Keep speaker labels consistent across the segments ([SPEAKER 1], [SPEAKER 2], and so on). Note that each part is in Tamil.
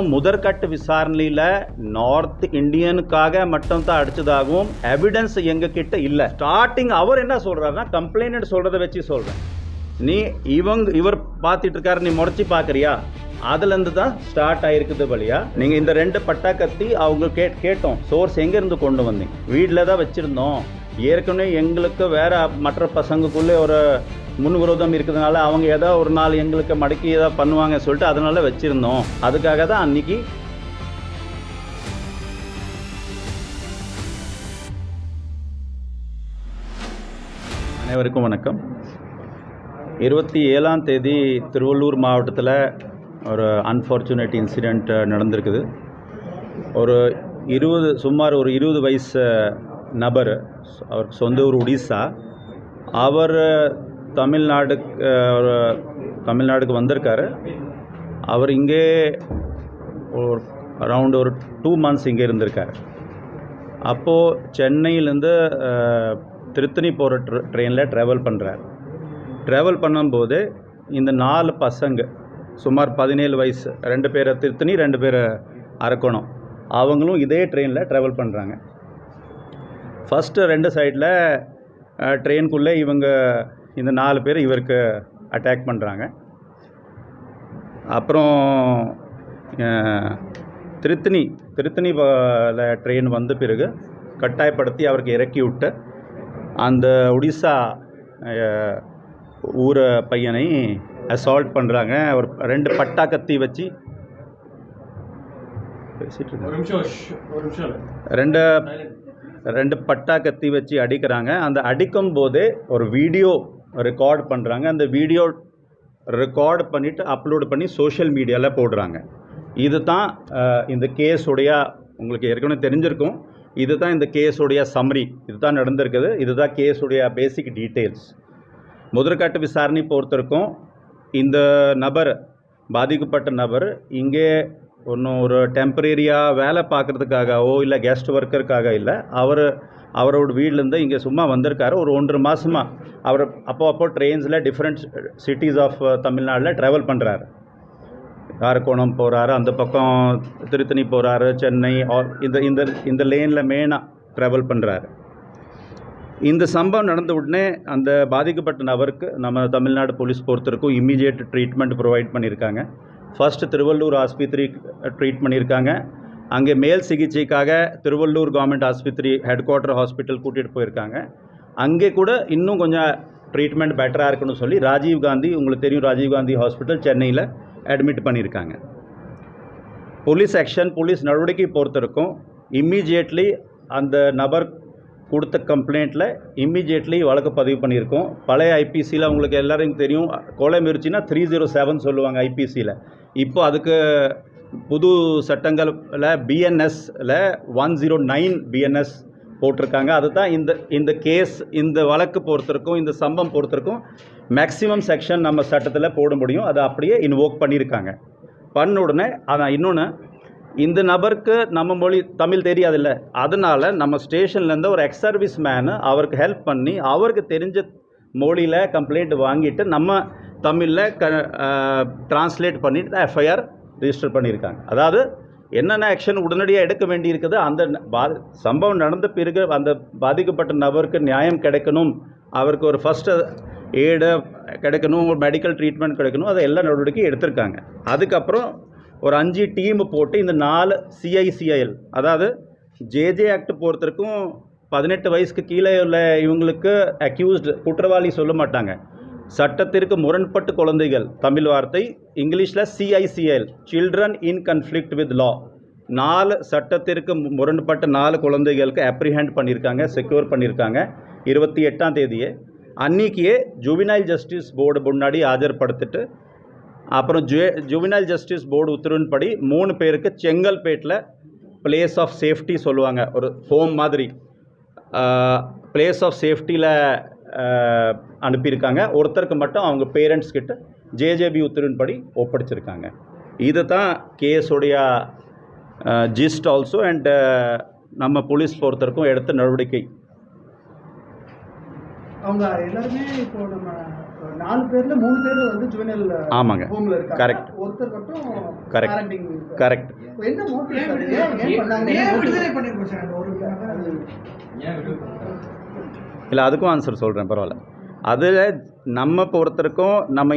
[SPEAKER 1] முதற்கட்ட விசாரணையில் நார்த் இந்தியனுக்காக மட்டும் தான் அடிச்சதாகவும் எவிடன்ஸ் எங்க கிட்ட இல்லை. ஸ்டார்டிங் அவர் என்ன சொல்றாருன்னா கம்ப்ளைண்ட் சொல்றதை வச்சு சொல்றேன். நீ இவங்க இவர் பார்த்துட்டு இருக்காரு நீ முடச்சி பார்க்குறியா? அதுலேருந்து தான் ஸ்டார்ட் ஆயிருக்குது வழியா. நீங்கள் இந்த ரெண்டு பட்டா கத்தி அவங்க கே கேட்டோம். சோர்ஸ் எங்கேருந்து கொண்டு வந்தீங்க? வீட்டில் தான் வச்சுருந்தோம். ஏற்கனவே எங்களுக்கு வேற மற்ற பசங்களுக்குள்ளே ஒரு முன் விரோதம் இருக்கிறதுனால அவங்க ஏதோ ஒரு நாள் எங்களுக்கு மடக்கி ஏதோ பண்ணுவாங்க சொல்லிட்டு அதனால வச்சுருந்தோம். அதுக்காக தான் அன்னைக்கு அனைவருக்கும் வணக்கம். இருபத்தி ஏழாம் தேதி திருவள்ளூர் மாவட்டத்தில் ஒரு அன்ஃபார்ச்சுனேட் இன்சிடெண்ட் நடந்திருக்குது. ஒரு இருபது சுமார் ஒரு இருபது வயசு நபர் அவருக்கு சொந்த ஊர் ஒடிசா. அவர் தமிழ்நாடு தமிழ்நாடுக்கு வந்திருக்காரு. அவர் இங்கே ஒரு அரவுண்ட் ஒரு டூ மந்த்ஸ் இங்கே இருந்திருக்காரு. அப்போது சென்னையிலேருந்து திருத்தணி போகிற ட்ர ட்ரெயினில் ட்ராவல் பண்ணுறாரு ட்ராவல் பண்ணும்போது இந்த நாலு பசங்க சுமார் பதினேழு வயசு ரெண்டு பேரை திருத்தணி ரெண்டு பேரை அரக்கோணம் அவங்களும் இதே ட்ரெயினில் ட்ராவல் பண்ணுறாங்க ஃபஸ்ட்டு ரெண்டு சைடில் ட்ரெயின்குள்ளே இவங்க இந்த நாலு பேர் இவருக்கு அட்டாக் பண்ணுறாங்க அப்புறம் திருத்தணி திருத்தணி ட்ரெயின் வந்த பிறகு கட்டாயப்படுத்தி அவருக்கு இறக்கி விட்டு அந்த ஒடிசா ஊர பையனை அசால்ட் பண்ணுறாங்க ஒரு ரெண்டு பட்டா கத்தி வச்சு. ரெண்டு ரெண்டு பட்டா கத்தி வச்சு அடிக்கிறாங்க. அந்த அடிக்கும் போதே ஒரு வீடியோ ரெக்கார்ட் பண்ணுறாங்க அந்த வீடியோ ரெக்கார்ட் பண்ணிவிட்டு அப்லோடு பண்ணி சோஷியல் மீடியாவில் போடுறாங்க. இது தான் இந்த கேஸுடைய உங்களுக்கு ஏற்கனவே தெரிஞ்சிருக்கும். இது தான் இந்த கேஸுடைய சம்மரி இது தான் நடந்திருக்குது. இதுதான் கேஸுடைய பேசிக் டீட்டெயில்ஸ் முதற்கட்ட விசாரணை பொறுத்திருக்கும் இந்த நபர் பாதிக்கப்பட்ட நபர் இங்கே ஒன்றும் ஒரு டெம்பரரியாக வேலை பார்க்குறதுக்காகவோ இல்லை கெஸ்ட் ஒர்க்கருக்காக இல்லை. அவர் அவரோட வீட்லேருந்து இங்கே சும்மா வந்திருக்காரு. ஒரு ஒன்றரை மாதமாக அவர் அப்போ அப்போ ட்ரெயின்ஸில் டிஃப்ரெண்ட் சிட்டிஸ் ஆஃப் தமிழ்நாட்டில் ட்ராவல் பண்ணுறாரு காரக்கோணம் போகிறாரு அந்த பக்கம் திருத்தணி போகிறாரு சென்னை இந்த இந்த இந்த லேனில் மெயினாக ட்ராவல் பண்ணுறாரு இந்த சம்பவம் நடந்த உடனே அந்த பாதிக்கப்பட்ட நபருக்கு நம்ம தமிழ்நாடு போலீஸ் பொறுத்தருக்கும் இம்மீடியட் ட்ரீட்மெண்ட் ப்ரொவைட் பண்ணியிருக்காங்க. ஃபர்ஸ்ட் திருவள்ளூர் ஆஸ்பத்திரி ட்ரீட் பண்ணியிருக்காங்க. அங்கே மேல் சிகிச்சைக்காக திருவள்ளூர் கவர்மெண்ட் ஆஸ்பத்திரி ஹெட் குவார்ட்டர் ஹாஸ்பிட்டல் கூட்டிகிட்டு போயிருக்காங்க. அங்கே கூட இன்னும் கொஞ்சம் ட்ரீட்மெண்ட் பெட்டராக இருக்குன்னு சொல்லி ராஜீவ் காந்தி உங்களுக்கு தெரியும் ராஜீவ் காந்தி ஹாஸ்பிட்டல் சென்னையில் அட்மிட் பண்ணியிருக்காங்க. போலீஸ் ஆக்ஷன் போலீஸ் நடவடிக்கை பொறுத்திருக்கும். இம்மீடியட்லி அந்த நபர் கொடுத்த கம்ப்ளைண்ட்டில் இம்மீடியட்லி வழக்கு பதிவு பண்ணியிருக்கோம். பழைய ஐபிசியில் உங்களுக்கு எல்லோரையும் தெரியும். கொலை முயற்சினா த்ரீ ஜீரோ செவன் சொல்லுவாங்க ஐபிசியில் இப்போ அதுக்கு புது சட்டங்களில் பிஎன்எஸில் ஒன் ஜீரோ நைன் பிஎன்எஸ் போட்டிருக்காங்க. அதுதான் இந்த இந்த கேஸ் இந்த வழக்கு பொறுத்திருக்கும் இந்த சம்பவம் பொறுத்திருக்கும். மேக்ஸிமம் செக்ஷன் நம்ம சட்டத்தில் போட முடியும். அதை அப்படியே இன்வோக் பண்ணியிருக்காங்க. பண்ண உடனே அதான் இன்னொன்று இந்த நபருக்கு நம்ம மொழி தமிழ் தெரியாதுல்ல. அதனால் நம்ம ஸ்டேஷன்லேருந்து ஒரு எக்ஸ் சர்வீஸ் மேனு அவருக்கு ஹெல்ப் பண்ணி அவருக்கு தெரிஞ்ச மொழியில் கம்ப்ளைண்ட் வாங்கிட்டு நம்ம தமிழில் க ட்ரான்ஸ்லேட் பண்ணிட்டு எஃப்ஐஆர் ரிஜிஸ்டர் பண்ணியிருக்காங்க. அதாவது என்னென்ன ஆக்ஷன் உடனடியாக எடுக்க வேண்டியிருக்குது அந்த பா சம்பவம் நடந்த பிறகு அந்த பாதிக்கப்பட்ட நபருக்கு நியாயம் கிடைக்கணும் அவருக்கு ஒரு ஃபஸ்ட்டு ஏடு கிடைக்கணும் ஒரு மெடிக்கல் ட்ரீட்மெண்ட் கிடைக்கணும் அதை எல்லா நடவடிக்கையும் எடுத்திருக்காங்க. அதுக்கப்புறம் ஒரு அஞ்சு டீம் போட்டு இந்த நாலு சிஐசிஐஎல் அதாவது ஜேஜே ஆக்ட் பொறுத்தருக்கும் பதினெட்டு வயசுக்கு கீழே உள்ள இவங்களுக்கு அக்யூஸ்டு குற்றவாளி சொல்ல மாட்டாங்க. சட்டத்திற்கு முரண்பட்டு குழந்தைகள் தமிழ் வார்த்தை இங்கிலீஷில் CICL children in conflict with law நாலு சட்டத்திற்கு முரண்பட்ட நாலு குழந்தைகளுக்கு அப்ரிஹேண்ட் பண்ணியிருக்காங்க செக்யூர் பண்ணியிருக்காங்க. இருபத்தி எட்டாம் தேதியே அன்னைக்கே ஜுவினைல் ஜஸ்டிஸ் போர்டு முன்னாடி ஆஜர்படுத்திட்டு அப்புறம் ஜு ஜுவினல் ஜஸ்டிஸ் போர்டு உத்தரவின்படி மூணு பேருக்கு செங்கல்பேட்டில் பிளேஸ் ஆஃப் சேஃப்டி சொல்லுவாங்க. ஒரு ஹோம் மாதிரி. பிளேஸ் ஆஃப் சேஃப்டியில் அனுப்பியிருக்காங்க. ஒருத்தருக்கு மட்டும் அவங்க பேரண்ட்ஸ் கிட்ட ஜேஜேபி உத்தரவின்படி ஒப்படைச்சிருக்காங்க. இது தான் கேஸுடைய ஜிஸ்ட் ஆல்சோ அண்ட் நம்ம போலீஸ் ஒருத்தருக்கும் எடுத்த நடவடிக்கை.
[SPEAKER 2] அவங்க எல்லாருமே இப்போ நம்ம
[SPEAKER 3] நாலு பேர்ல மூணு பேர் வந்து ஜுவனல்
[SPEAKER 1] ஆமாங்க.
[SPEAKER 3] ஹோம்ல இருக்காங்க.
[SPEAKER 1] Correct.
[SPEAKER 3] ஒருத்தர் மட்டும்
[SPEAKER 1] கரெக்ட்
[SPEAKER 3] இப்ப என்ன மோட்டிவ்? ஏன் பண்ணாங்க?
[SPEAKER 2] ஏன் விடுதலை சார்? அந்த ஒரு
[SPEAKER 1] இல்லை அதுக்கும் ஆன்சர் சொல்கிறேன் பரவாயில்ல. அதில் நம்ம பொறுத்தருக்கும் நம்ம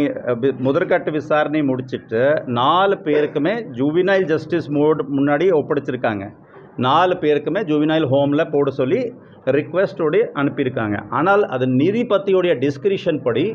[SPEAKER 1] முதற்கட்ட விசாரணை முடிச்சிட்டு நாலு பேருக்குமே ஜுவினைல் ஜஸ்டிஸ் மோட் முன்னாடி ஒப்படைச்சிருக்காங்க. நாலு பேருக்குமே ஜுவினைல் ஹோமில் போட சொல்லி ரிக்வெஸ்டோடு அனுப்பியிருக்காங்க. ஆனால் அது நீதிபதியோடைய டிஸ்கிரிஷன் படி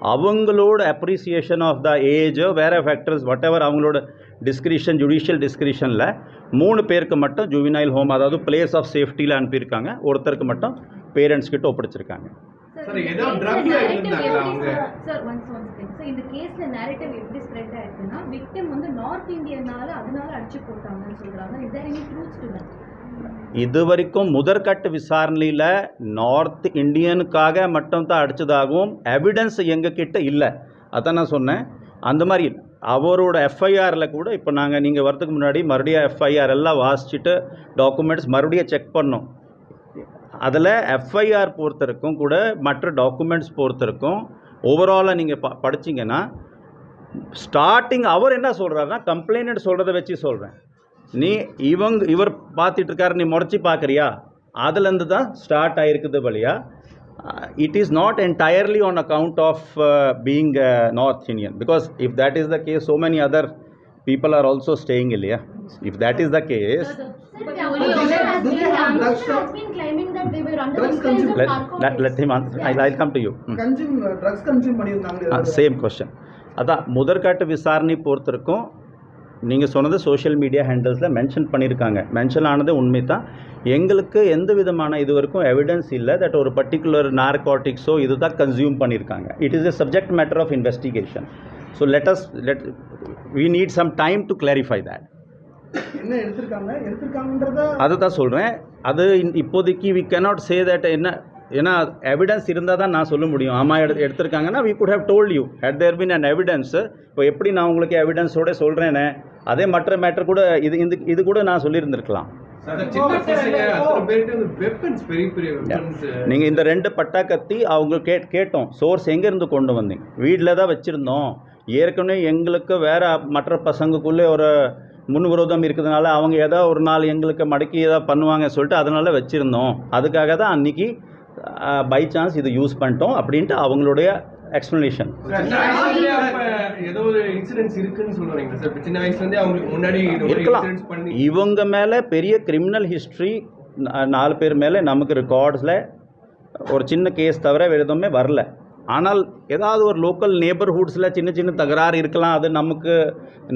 [SPEAKER 1] அவங்களோட அப்ரிசியேஷன் ஆஃப் த ஏஜோ வேறு ஃபேக்டர்ஸ் வாட் எவர் அவங்களோட டிஸ்கிரிஷன் ஜுடிஷியல் டிஸ்கிரிஷனில் மூணு பேருக்கு மட்டும் ஜுவினைல் ஹோம் அதாவது பிளேஸ் ஆஃப் சேஃப்டியில் அனுப்பியிருக்காங்க. ஒருத்தருக்கு மட்டும் பேரண்ட்ஸ் கிட்ட ஒப்படைச்சிருக்காங்க.
[SPEAKER 4] சார் ஏதோ ட்ரக்ல இருந்தாங்களா அவங்க?
[SPEAKER 5] Sir once one second sir இந்த கேஸ்ல நேரேட்டிவ் எப்படி ஸ்ப்ரெட் ஆயிருக்குன்னா விக்டிம் வந்து நார்த் இந்தியனால அதனால அடிச்சு போட்டாங்கன்னு சொல்றாங்க.
[SPEAKER 1] இது வரைக்கும் முதற்கட்ட விசாரணையில் நார்த் இந்தியனுக்காக மட்டும்தான் அடித்ததாகவும் எவிடன்ஸ் எங்ககிட்ட இல்லை. அதான் நான் சொன்னேன். அந்த மாதிரி அவரோட எஃப்ஐஆரில் கூட இப்போ நாங்கள் நீங்கள் வரதுக்கு முன்னாடி மறுபடியும் எஃப்ஐஆர் எல்லாம் வாசிச்சுட்டு டாக்குமெண்ட்ஸ் மறுபடியும் செக் பண்ணோம். அதில் எஃப்ஐஆர் பொறுத்தருக்கும் கூட மற்ற டாக்குமெண்ட்ஸ் பொறுத்தருக்கும். ஓவராலாக நீங்கள் ப படிச்சீங்கன்னா ஸ்டார்டிங் அவர் என்ன சொல்கிறாருன்னா கம்ப்ளைண்ட் சொல்கிறத வச்சு சொல்கிறேன் நீ இவங்க இவர் பார்த்துட்டு இருக்காரு நீ முறைச்சி பார்க்குறியா அதுலேருந்து தான் ஸ்டார்ட் ஆகிருக்குது வழியா it is not entirely on account of being north Indian because if that is the case so many other people are also staying இல்லையா
[SPEAKER 3] if that is the case
[SPEAKER 1] let, let, let him answer. I'll, I'll come to you. Hmm. Same question அதான் முதற்காட்டு விசாரணை பொறுத்திருக்கும் நீங்கள் சொன்னது சோஷியல் மீடியா ஹேண்டல்ஸில் மென்ஷன் பண்ணியிருக்காங்க மென்ஷன் ஆனது உண்மை தான் எங்களுக்கு எந்த விதமான இது வரைக்கும் எவிடன்ஸ் இல்லை தட் ஒரு பர்டிகுலர் நார்காட்டிக்ஸோ இது தான் கன்சியூம் பண்ணியிருக்காங்க it is a subject matter of investigation so let us let we need some time to clarify that.
[SPEAKER 3] என்ன எடுத்திருக்காங்க? எடுத்திருக்காங்கன்றத
[SPEAKER 1] அதுதான் சொல்கிறேன் அது இப்போதைக்கு வி cannot சே தட் என்ன ஏன்னா எவிடன்ஸ் இருந்தால் தான் நான் சொல்ல முடியும். ஆமாம் எடு எடுத்திருக்காங்கன்னா we could have told you. Had there been an evidence இப்போ எப்படி நான் உங்களுக்கு எவிடன்ஸோட சொல்கிறேனே அதே மற்ற மேட்டர் கூட இது இந்த இது கூட நான் சொல்லியிருந்திருக்கலாம். நீங்கள் இந்த ரெண்டு பட்டா கத்தி அவங்க கே கேட்டோம். சோர்ஸ் எங்கேருந்து கொண்டு வந்தீங்க? வீட்டில் தான் வச்சுருந்தோம். ஏற்கனவே எங்களுக்கு வேற மற்ற பசங்களுக்குள்ளே ஒரு முன்விரோதம் இருக்கிறதுனால அவங்க ஏதோ ஒரு நாள் எங்களுக்கு மடக்கி ஏதோ பண்ணுவாங்க சொல்லிட்டு அதனால வச்சுருந்தோம். அதுக்காக தான் அன்றைக்கி பை சான்ஸ் இது யூஸ் பண்ணிட்டோம் அப்படின்ட்டு அவங்களுடைய எக்ஸ்ப்ளனேஷன் இருக்கலாம். இவங்க மேலே பெரிய கிரிமினல் ஹிஸ்ட்ரி நாலு பேர் மேலே நமக்கு ரெக்கார்ட்ஸில் ஒரு சின்ன கேஸ் தவிர வேறு எதுவுமே வரல. ஆனால் ஏதாவது ஒரு லோக்கல் நேபர்ஹுட்ஸில் சின்ன சின்ன தகராறு இருக்கலாம். அது நமக்கு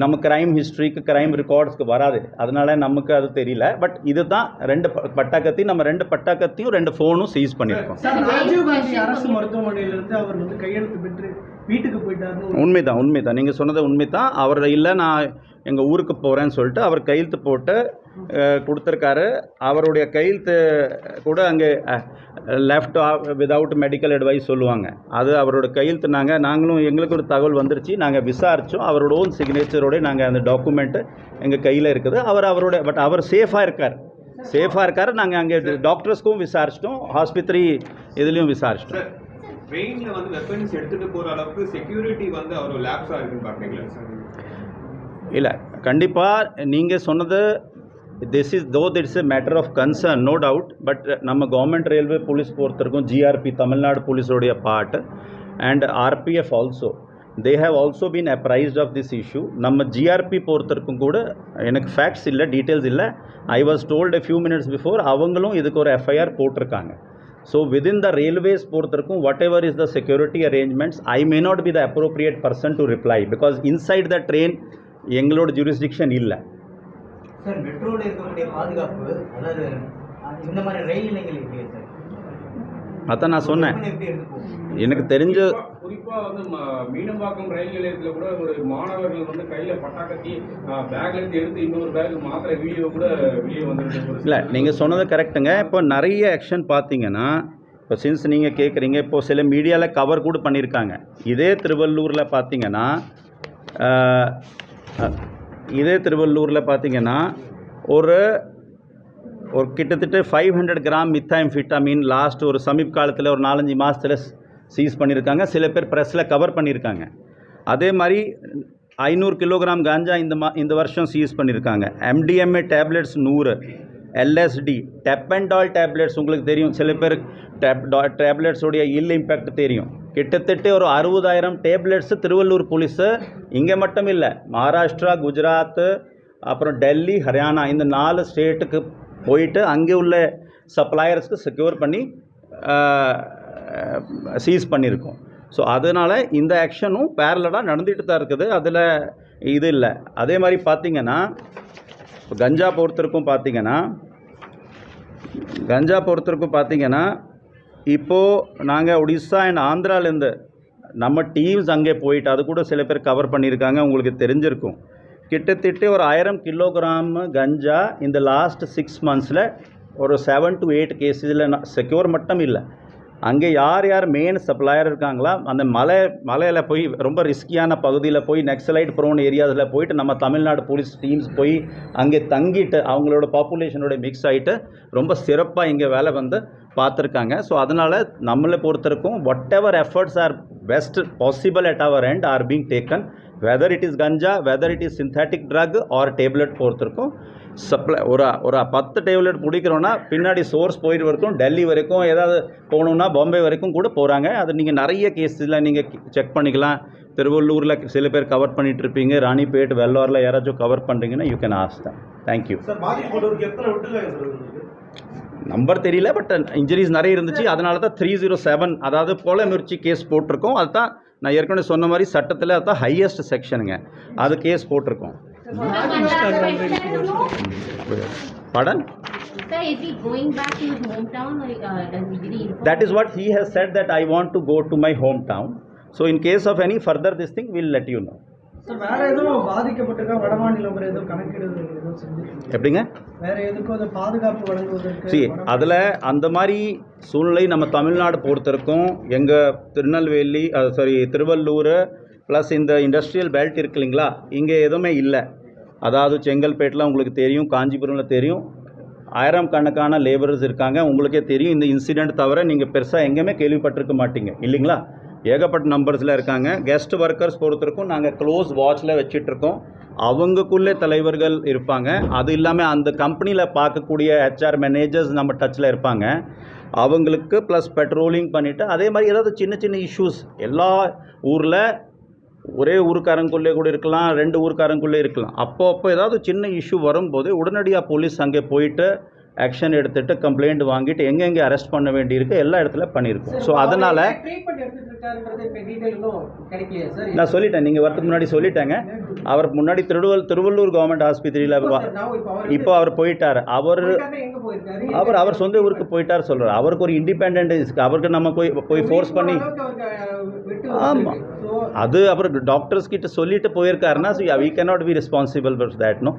[SPEAKER 1] நம்ம கிரைம் ஹிஸ்ட்ரிக்கு கிரைம் ரெக்கார்ட்ஸ்க்கு வராது. அதனால நமக்கு அது தெரியல. பட் இதுதான் ரெண்டு பட்டாக்கத்தையும் நம்ம ரெண்டு பட்டாக்கத்தையும் ரெண்டு ஃபோனும் சீஸ் பண்ணியிருக்கோம்.
[SPEAKER 2] ராஜீவ் காந்தி அரசு மருத்துவமனையிலிருந்து அவர் வந்து கையெழுத்து பெற்று வீட்டுக்கு போயிட்டாருன்னு
[SPEAKER 1] உண்மைதான் உண்மைதான். நீங்கள் சொன்னது உண்மைதான். அவர் இல்லை நான் எங்கள் ஊருக்கு போகிறேன்னு சொல்லிட்டு அவர் கையெழுத்து போட்டு கொடுத்துருக்காரு. அவருடைய கையெழுத்து கூட அங்கே லெஃப்ட் விதவுட் மெடிக்கல் அட்வைஸ் சொல்லுவாங்க. அது அவரோட கையெழுத்து. நாங்கள் நாங்களும் எங்களுக்கு ஒரு தகவல் வந்துருச்சு. நாங்கள் விசாரித்தோம் அவரோட ஓன் சிக்னேச்சரோட நாங்கள் அந்த டாக்குமெண்ட்டு எங்கள் கையில் இருக்குது. அவர் அவரோட பட் அவர் சேஃபாக இருக்கார். சேஃபாக இருக்கார். நாங்கள் அங்கே டாக்டர்ஸ்க்கும் விசாரிச்சிட்டோம். ஆஸ்பத்திரி இதுலேயும் விசாரிச்சிட்டோம்.
[SPEAKER 6] சார் ட்ரெயின்ல வந்து வெப்பன்ஸ் எடுத்துட்டு போற அளவுக்கு செக்யூரிட்டி வந்து அவர் லேப்ஸா இருக்குன்னு பாக்குறீங்களா? சார்
[SPEAKER 1] இல்லை கண்டிப்பாக நீங்கள் சொன்னது this is though that's a matter of concern no doubt but நம்ம கவர்மெண்ட் ரயில்வே போலீஸ் பொறுத்திருக்கும் GRP Tamil Nadu போலீஸோடைய part and RPF also they have also been apprised of this issue நம்ம ஜிஆர்பி பொறுத்திருக்கும் கூட எனக்கு ஃபேக்ட்ஸ் இல்லை டீட்டெயில்ஸ் இல்லை. I was told a few minutes before அவங்களும் இதுக்கு ஒரு எஃப்ஐஆர் போட்டிருக்காங்க. So within the railways பொறுத்திருக்கும் whatever is the security arrangements I may not be the appropriate person to reply because inside the train எங்களோட ஜூரிஸ்டிக்ஷன் இல்லை.
[SPEAKER 7] சார் மெட்ரோல இருக்கக்கூடிய பாதுகாப்பு அதாவது இந்த மாதிரி ரயில் நிலையங்கள் இல்லையே சார்
[SPEAKER 1] அதான் நான் சொன்னேன். எனக்கு தெரிஞ்ச
[SPEAKER 8] குறிப்பா வந்து மீனம்பாக்கம் ரயில் நிலையத்துல கூட ஒரு மாணவர்கள் வந்து கையில பட்டாக்கத்தி அஹ், பேக்ல இருந்து எடுத்து இன்னொரு பேக் மாத்திர வீடியோ கூட வெளியே வந்துருக்கு.
[SPEAKER 1] இல்லை நீங்கள் சொன்னது கரெக்டுங்க இப்போ நிறைய ஆக்ஷன் பார்த்தீங்கன்னா இப்போ சின்ஸ் நீங்கள் கேட்குறீங்க இப்போ சில மீடியாவில் கவர் கூட பண்ணியிருக்காங்க இதே திருவள்ளூரில் பார்த்தீங்கன்னா இதே திருவள்ளூரில் பார்த்தீங்கன்னா ஒரு ஒரு கிட்டத்தட்ட five hundred gram methamphetamine last ஒரு சமீப காலத்தில் ஒரு நாலஞ்சு மாதத்தில் சீஸ் பண்ணியிருக்காங்க. சில பேர் ப்ரெஸ்ஸில் கவர் பண்ணியிருக்காங்க. அதே மாதிரி ஐநூறு கிலோகிராம் காஞ்சா இந்த மா இந்த வருஷம் சீஸ் பண்ணியிருக்காங்க. எம்டிஎம்ஏ டேப்லெட்ஸ் நூறு எல்எஸ்டி டெப்பன்டால் டேப்லெட்ஸ் உங்களுக்கு தெரியும். சில பேர் டேப் டேப்லெட்ஸோடைய இல் இம்பேக்ட் தெரியும். கிட்டத்தட்ட ஒரு அறுபதாயிரம் டேப்லெட்ஸு திருவள்ளூர் போலீஸு இங்கே மட்டும் இல்லை மகாராஷ்டிரா குஜராத்து அப்புறம் டெல்லி ஹரியானா இந்த நாலு ஸ்டேட்டுக்கு போயிட்டு அங்கே உள்ள சப்ளையர்ஸ்க்கு செக்யூர் பண்ணி சீஸ் பண்ணியிருக்கோம். ஸோ அதனால் இந்த ஆக்ஷனும் பேரலடாக நடந்துட்டு தான் இருக்குது. அதில் இது இல்லை. அதே மாதிரி பார்த்தீங்கன்னா இப்போ கஞ்சா பொறுத்தருக்கும் பார்த்தீங்கன்னா கஞ்சா பொறுத்தருக்கும் பார்த்தீங்கன்னா இப்போது நாங்கள் ஒடிசா அண்ட் ஆந்திராலேருந்து நம்ம டீம்ஸ் அங்கே போயிட்டு அது கூட சில பேர் கவர் பண்ணியிருக்காங்க உங்களுக்கு தெரிஞ்சிருக்கும். கிட்டத்தட்ட ஒரு ஆயிரம் கிலோகிராம் கஞ்சா இந்த லாஸ்ட் சிக்ஸ் மந்த்ஸில் ஒரு செவன் டு எயிட் கேஸில் செக்யூர் மட்டும் இல்லை. அங்கே யார் யார் மெயின் சப்ளையர் இருக்காங்களா அந்த மலை மலையில் போய் ரொம்ப ரிஸ்கியான பகுதியில் போய் நெக்ஸலைட் ப்ரோன் ஏரியாஸில் போயிட்டு நம்ம தமிழ்நாடு போலீஸ் டீம்ஸ் போய் அங்கே தங்கிட்டு அவங்களோட பாப்புலேஷனோட மிக்ஸ் ஆகிட்டு ரொம்ப சிறப்பாக இங்கே வேலை வந்து பார்த்துருக்காங்க. ஸோ அதனால் நம்மளை பொறுத்தருக்கும் whatever efforts are best possible at our end are being taken whether it is ganja whether it is synthetic drug or tablet பொறுத்திருக்கும் supply ஒரு ஒரு பத்து டேப்லெட் பிடிக்கிறோன்னா பின்னாடி சோர்ஸ் போயிட்டு வரைக்கும் டெல்லி வரைக்கும் ஏதாவது போகணுன்னா பாம்பே வரைக்கும் கூட போகிறாங்க அது நீங்கள் நிறைய கேஸில் நீங்கள் செக் பண்ணிக்கலாம். திருவள்ளூரில் சில பேர் கவர் பண்ணிட்டு இருப்பீங்க ராணிப்பேட் வெள்ளூரில் யாராச்சும் கவர் பண்ணுறீங்கன்னா யூ கேன் ஆஸ்க் தான் தேங்க்யூ? நம்பர் தெரியல பட் இன்ஜுரிஸ் நிறைய இருந்துச்சு. அதனால தான் த்ரீ ஜீரோ செவன் அதாவது கொலை முயற்சி கேஸ் போட்டிருக்கோம். அதுதான் நான் ஏற்கனவே சொன்ன மாதிரி சட்டத்தில் அதுதான் ஹையஸ்ட் செக்ஷனுங்க அது கேஸ் போட்டிருக்கோம் Biden
[SPEAKER 3] Sir, is he going back to his hometown or uh, does he, did he inform?
[SPEAKER 1] that is what he has said that I want to go to my hometown. So in case of any further this thing, we'll let you know.
[SPEAKER 2] வேற எதுவும் பாதிக்கப்பட்டிருக்கா? எதுவும் கணக்கீடு
[SPEAKER 1] எப்படிங்க?
[SPEAKER 2] வேற எதுக்கும் அது பாதுகாப்பு வழங்குவதற்கு
[SPEAKER 1] சி
[SPEAKER 2] வட-
[SPEAKER 1] அதில் அந்த மாதிரி சூழ்நிலை நம்ம தமிழ்நாடு பொறுத்திருக்கும். எங்கள் திருநெல்வேலி சாரி திருவள்ளூர் ப்ளஸ் இந்த இண்டஸ்ட்ரியல் பெல்ட் இருக்கு இல்லைங்களா? இங்கே எதுவுமே இல்லை. அதாவது செங்கல்பேட்டில் உங்களுக்கு தெரியும் காஞ்சிபுரமில் தெரியும். ஆயிரம் கணக்கான லேபரர்ஸ் இருக்காங்க. உங்களுக்கே தெரியும் இந்த இன்சிடெண்ட் தவிர நீங்கள் பெருசாக எங்கேயுமே கேள்விப்பட்டிருக்க மாட்டீங்க. இல்லைங்களா? ஏகப்பட்ட நம்பர்ஸில் இருக்காங்க. கெஸ்ட் ஒர்க்கர்ஸ் பொறுத்திருக்கும். நாங்கள் க்ளோஸ் வாட்சில் வச்சிட்ருக்கோம் அவங்களுக்குள்ளே தலைவர்கள் இருப்பாங்க. அது இல்லாமல் அந்த கம்பெனியில் பார்க்கக்கூடிய ஹெச்ஆர் மேனேஜர்ஸ் நம்ம டச்சில் இருப்பாங்க. அவங்களுக்கு ப்ளஸ் பெட்ரோலிங் பண்ணிவிட்டு அதே மாதிரி ஏதாவது சின்ன சின்ன இஷ்யூஸ் எல்லா ஊரில் ஒரே ஊருக்காரங்குள்ளே கூட இருக்கலாம் ரெண்டு ஊருக்காரங்குள்ளே இருக்கலாம். அப்போ அப்போ ஏதாவது சின்ன இஷ்யூ வரும்போது உடனடியாக போலீஸ் அங்கே போயிட்டு ஆக்ஷன் எடுத்துட்டு கம்ப்ளைண்ட் வாங்கிட்டு எங்கெங்கே அரெஸ்ட் பண்ண வேண்டியிருக்கு எல்லா இடத்துல பண்ணியிருக்கோம். ஸோ அதனால் நான் சொல்லிட்டேன் நீங்கள் வரதுக்கு முன்னாடி சொல்லிட்டேங்க. அவர் முன்னாடி திருவள்ளூர் திருவள்ளூர் கவர்மெண்ட் ஆஸ்பத்திரியில்
[SPEAKER 2] இப்போ அவர்
[SPEAKER 1] போயிட்டார். அவர் அவர் அவர் சொந்த ஊருக்கு போயிட்டார் சொல்கிறார் அவருக்கு ஒரு இண்டிபெண்ட் அவருக்கு நம்ம போய் போய் ஃபோர்ஸ் பண்ணி
[SPEAKER 2] அளவுக்கு அவருக்கு, அஹ், விட்டு
[SPEAKER 1] ஆமா.
[SPEAKER 2] வந்திருக்கு. So,
[SPEAKER 1] அது அவர் டாக்டர்ஸ் கிட்ட சொல்லிட்டு போயிருக்காருன்னா we cannot be responsible for that no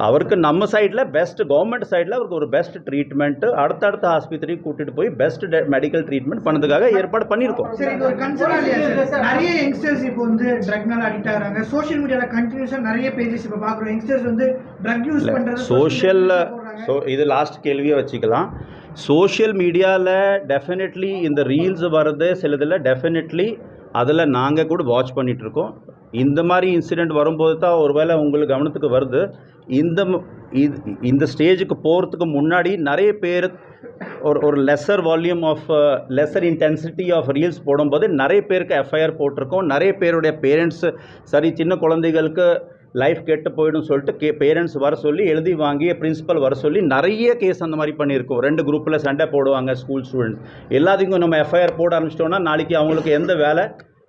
[SPEAKER 1] அவருக்கு நம்ம சைடில் பெஸ்ட் கவர்மெண்ட் சைடில் அவருக்கு ஒரு பெஸ்ட் ட்ரீட்மெண்ட்டு அடுத்தடுத்த ஆஸ்பத்திரிக்கு கூட்டிட்டு போய் பெஸ்ட் மெடிக்கல் ட்ரீட்மெண்ட் பண்ணதுக்காக ஏற்பாடு பண்ணியிருக்கோம்.
[SPEAKER 9] நிறைய யங்ஸ்டர்ஸ் இப்போ வந்து ட்ரக்னால அடிக்ட் ஆகுறாங்க. சோஷியல் மீடியால கண்டினியூஸா நிறைய பேஜஸ் இப்போ பார்க்குறோம் யங்ஸ்டர்ஸ் வந்து ட்ரக் யூஸ் பண்றது
[SPEAKER 1] சோஷியல் ஸோ இது லாஸ்ட் கேள்வியை வச்சுக்கலாம். சோஷியல் மீடியாவில் டெஃபினெட்லி இந்த ரீல்ஸ் வர்றது சிலதில் டெஃபினெட்லி அதில் நாங்கள் கூட வாட்ச் பண்ணிகிட்ருக்கோம் இந்த மாதிரி இன்சிடெண்ட் வரும்போது தான் ஒருவேளை உங்களுக்கு கவனத்துக்கு வருது. இந்த இது இந்த ஸ்டேஜுக்கு போகிறதுக்கு முன்னாடி நிறைய பேர் ஒரு ஒரு lesser volume of lesser intensity of reels போடும்போது நிறைய பேருக்கு எஃப்ஐஆர் போட்டிருக்கோம். நிறைய பேருடைய பேரண்ட்ஸு சரி சின்ன குழந்தைகளுக்கு லைஃப் கெட்டு போயிடும் சொல்லிட்டு கே பேரண்ட்ஸ் வர சொல்லி எழுதி வாங்கி பிரின்சிபல் வர சொல்லி நிறைய கேஸ் அந்த மாதிரி பண்ணியிருக்கோம். ரெண்டு குரூப்பில் சண்டை போடுவாங்க ஸ்கூல் ஸ்டூடெண்ட்ஸ் எல்லாத்துக்கும் நம்ம எஃப்ஐஆர் போட ஆரம்பிச்சிட்டோம்னா நாளைக்கு அவங்களுக்கு எந்த வேலை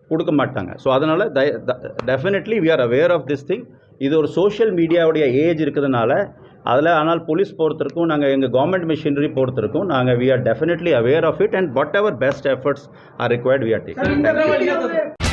[SPEAKER 1] கொடுக்க மாட்டாங்க. ஸோ அதனால் definitely we are aware of this thing இது ஒரு சோஷியல் மீடியாவுடைய ஏஜ் இருக்கிறதுனால அதில் ஆனால் போலீஸ் பொறுத்திருக்கும் நாங்கள் எங்கள் கவர்மெண்ட் மிஷினரி பொறுத்திருக்கும் நாங்கள் we are definitely aware of it and whatever best efforts are required
[SPEAKER 2] we are take